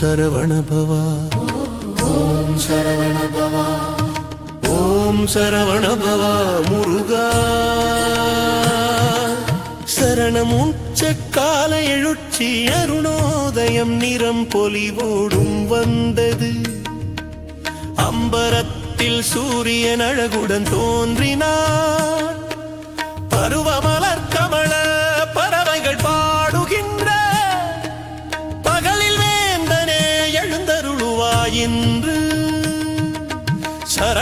சரவணபவா. ஓம் சரவணபவா. ஓம் சரவணபவா முருகா. சரணமுச்ச கால எழுச்சி அருணோதயம் நிறம் பொலிவோடும் வந்தது. அம்பரத்தில் சூரியன் அழகுடன் தோன்றினார். பருவம்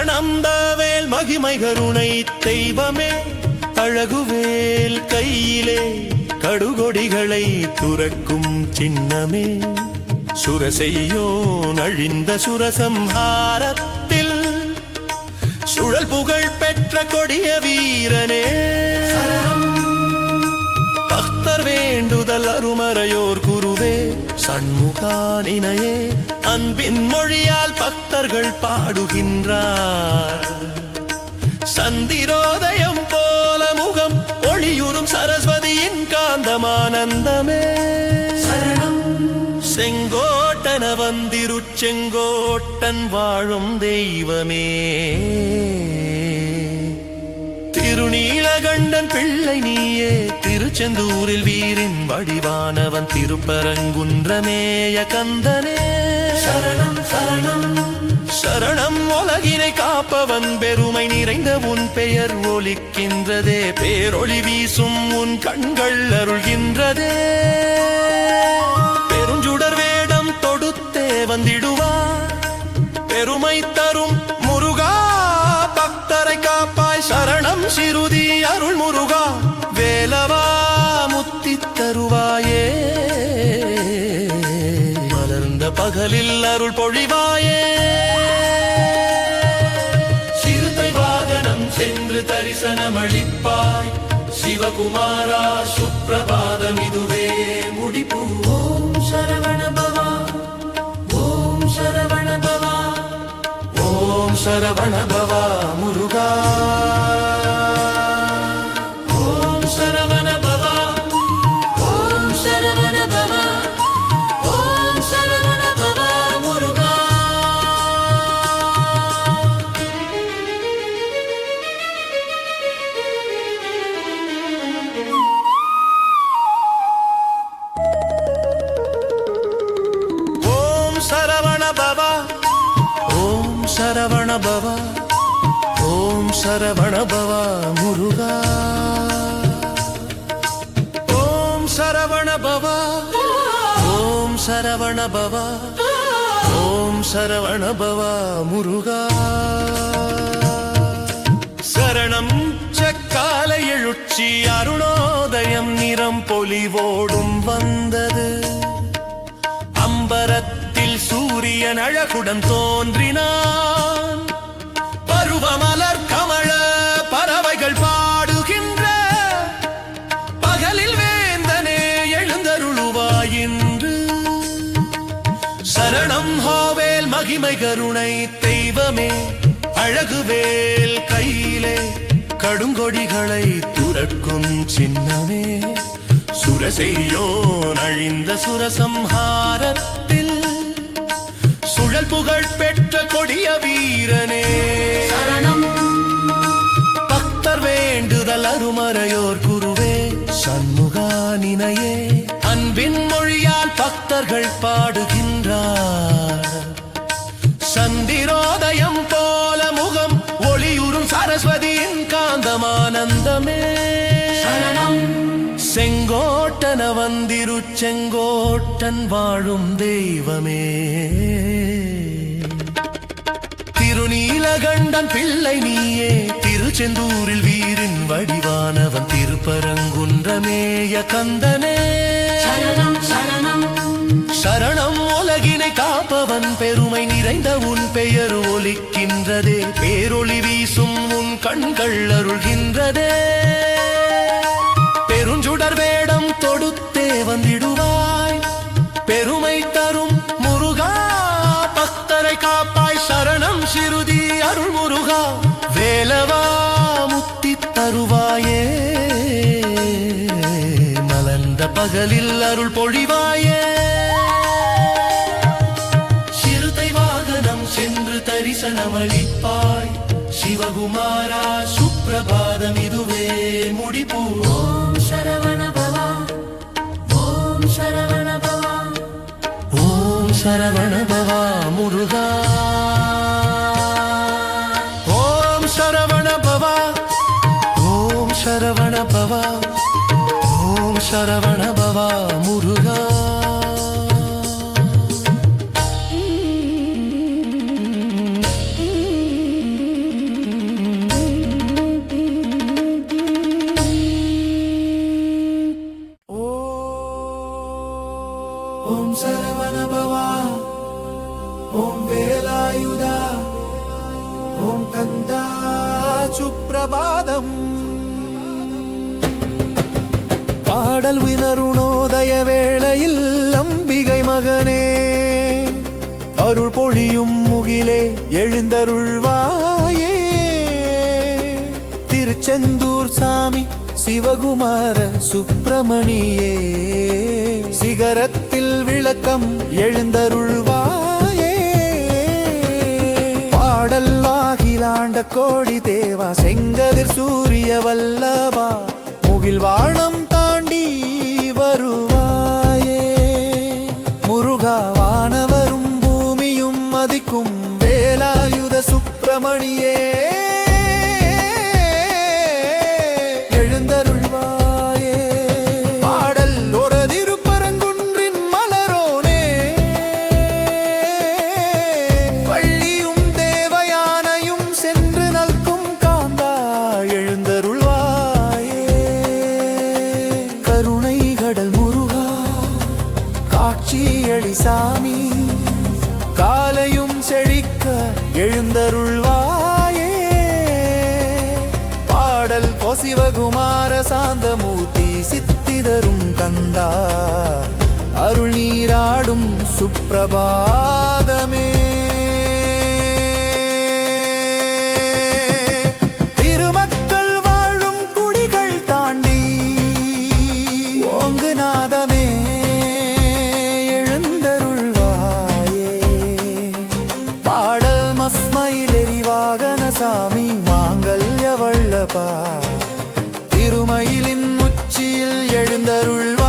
சரணம் தாவேல் மகிமை கருணை தெய்வமே அழகுவேல் கையிலே கடுகொடிகளை துறக்கும் சின்னமே. சுரசெய்யோ நழிந்த சுரசம்ஹாரத்தில் சுழல் புகழ் பெற்ற கொடிய வீரனே. பக்தர் வேண்டுதல் அருமறையோர் குருவே. சண்முகானினையே அன்பின் மொழியால் பக்தர்கள் பாடுகின்றார். சந்திரோதயம் போல முகம் ஒளியுறும் சரஸ்வதியின் காந்தமானந்தமே. செங்கோட்டன வந்திரு செங்கோட்டன் வாழும் தெய்வமே. திருநீலகண்டன் பிள்ளை நீயே. திருச்செந்தூரில் வீரின் வடிவானவன் திருப்பரங்குன்றமேய கந்தனே. சரணம் சரணம். சரணம் உலகினை காப்பவன் பெருமை நிறைந்த உன் பெயர் ஒலிக்கின்றதே. பேரொளி வீசும் உன் கண்கள் அருள்கின்றதே. பெருஞ்சுடர் வேடம் தொடுத்தே வந்திடுவார் பெருமை தரும் முருகா பக்தரை காப்பாய். சரணம் சிறுதி அருள் முருகா வேலவா பகலில் அருள் பொழிவாயே. சிறுத்தை வாகனம் சென்று தரிசனம் அளிப்பாய் சிவகுமாரா சுப்பிரபாதம் இதுவே முடிப்பு. ஓம் சரவண பவா ஓம் சரவண பவா. ஓம் சரவண பவா முருகா. ஓம் சரவண பவா ஓம் சரவண பவா முருகா. ஓம் சரவண பவா ஓம் சரவண பவா ஓம் சரவண பவா முருகா. சரணம் சக்கால எழுச்சி அருணோதயம் நிறம் பொலிவோடும் வந்தது. அம்பரத்தில் சூரியன் அழகுடன் தோன்றினார். கருணை தெய்வமே அழகுவேல் கையிலே கடுங்கொடிகளை துறக்கும் சின்னமே. சுரசெய்யோ அழிந்த சுரசம்ஹாரத்தில் சுழல் புகழ் பெற்ற கொடிய வீரனே. சரணம். பக்தர் வேண்டுதல் அருமறையோர் குருவே சண்முகானினையே. அன்பின் மொழியால் பக்தர்கள் பாடுகின்றார். சந்திரோதயம் போல முகம் ஒளியுறும் சரஸ்வதியின் காந்தமானந்தமே. செங்கோட்டன வந்திரு செங்கோட்டன் வாழும் தெய்வமே. திருநீலகண்டன் பிள்ளை நீயே திருச்செந்தூரில் வீரின் வடிவானவன் திருப்பரங்குன்றமேய கந்தனே. சரணம் சரணம். சரணம் உலகினை காப்பவன் பெருமை நிறைந்த உன் பெயர் ஒலிக்கின்றதே. பேரொளி வீசும் உன் கண்கள் அருள்கின்றதே. பெருஞ்சுடர் வேடம் தொடுத்தே வந்திடுவாய். பெருமை தரும் முருகா பக்தரை காப்பாய். சரணம் சிறுதி அருள் முருகா வேலவா முத்தி தருவாயே. மலர்ந்த பகலில் அருள் பொழிவாயே. தரிசனமளிப்பாய் சிவகுமாரா சுப்பிரபாதம் இதுவே முடிப்பூ ஓம் சரவண பவா. ஓம் சரவண பவா. ஓம் சரவண பவா முருகா. ஓம் சரவண பவா. ஓம் சரவண பவா. ஓம் சரவண பவா முருகா. பாடல் வேளையில் அம்பிகை மகனே அருள் பொழியும் முகிலே எழுந்தருள்வாயே. திருச்செந்தூர் சாமி சிவகுமார சுப்பிரமணியே சிகரத்தில் விளக்கம் எழுந்தருள்வாயே. பாடல் வாகிலாண்ட கோடி தேவா செங்கதிர் சூரிய வல்லவா முகில் வாழம் சுப்பிரமணியே. எழுந்தருள்வாயே. பாடல் ஒரு திருப்பரங்குன்றின் மலரோனே. வள்ளியும் தேவயானையும் சென்று நல்கும் காந்தா எழுந்தருள்வாயே. கருணை கடல் முருகா காட்சியளி சாமி காலையும் செழிக்க எழுந்தருள் சாந்தமூர்த்தி சித்திதரும் கந்தா அருள் நீராடும் சுப்பிரபாதமே. திருமக்கள் வாழும் குடிகள் தாண்டி ஓங்கு நாதமே. எழுந்தருள்வாயே. பாடல் மஸ்மயிலெறி எரிவாகன சாமி மாங்கல்ய வல்லபா. திருமயிலின் உச்சியில் எழுந்தருள்வாய்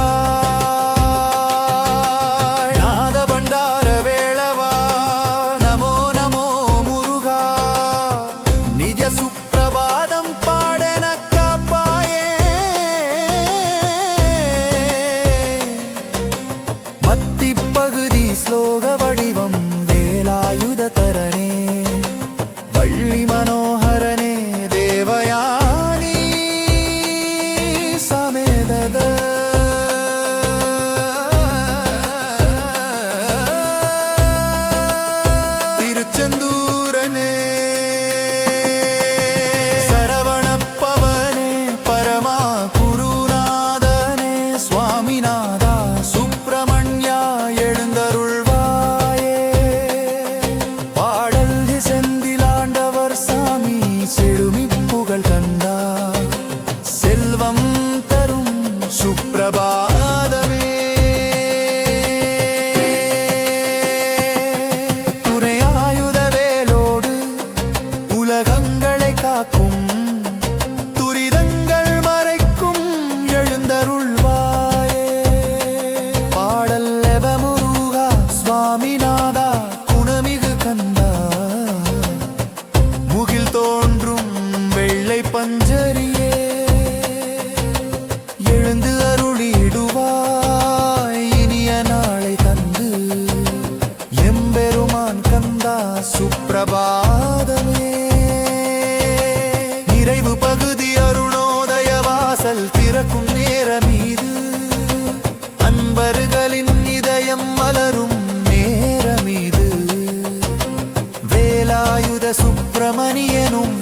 காக்கும் மலரும் நேரமிது. வேலாயுத சுப்பிரமணியனும்